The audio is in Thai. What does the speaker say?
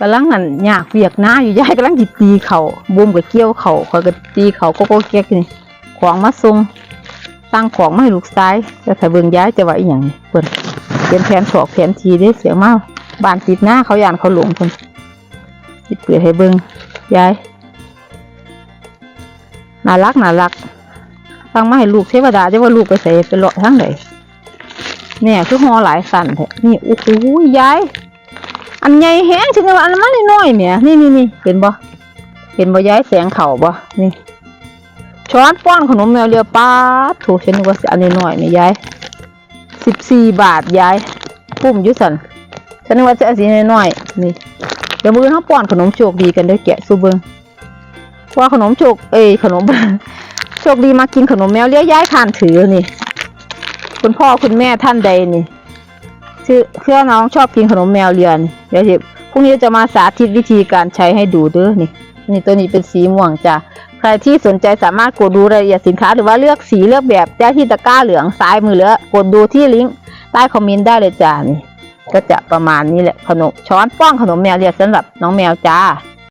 กำลังนั่นอยากเวียกหน้าอยู่ยายกำลังจิตีเขาบุมกับเกี้ยวเขาคอยก็ตีเขาโกโก้เก๊กนี่ของมาส่งตั้งของมาให้ลูกซ้ายจะถ้าเบิ่งย้ายจะว่าอีหยังเพิ่นเป็นแผนถอกแผนทีได้เสียงมาบานติดหน้าเขายานเขาหลงเพิ่นสิเปิดให้เบิ่งย้ายน่ารักน่ารักตั้งมาให้ลูกเทวดาจะว่าลูกไปใส่ไปเลาะทางไหนเนี่ยคือหอหลายสันแท้นี่โอ้โหย้าย อันใหญ่แห้งถึงว่าอันมันน้อยๆแหมนี่นี่นี่เห็นบ่เห็นบ่ย้ายแสงเข่าบ่นี่ช้อนป้อนขนมแมวเรียวป้าถูกฉันนึกว่าอันนี้น้อยนี่ย้ายสิบสี่บาทย้ายปุ้มยุสันฉันนึกว่าจะอันสีน้อยนี่เดี๋ยวมือเขาป้อนขนมโชคดีกันเด้อแกะสูเบิงว่าขนมโชคเอ้ยขนมโชคดีมากินขนมแมวเลี้ยย้ายทานถือนี่ คุณพ่อคุณแม่ท่านใดนี่ ชื่อเพื่อน้องชอบกินขนมแมวเรียน เดี๋ยวสิพรุ่งนี้จะมาสาธิตวิธีการใช้ให้ดูเด้อนี่ นี่ตัวนี้เป็นสีม่วงจ้ะใครที่สนใจสามารถกดดูรายละเอียดสินค้า หรือว่าเลือกสีเลือกแบบได้ที่ตะกร้าเหลืองซ้ายมือเลือกดดูที่ลิงก์ใต้คอมเมนต์ได้เลยจ้านี่ก็จะประมาณนี้แหละขนมช้อนป้องขนมแมวเรียนสำหรับน้องแมวจ้า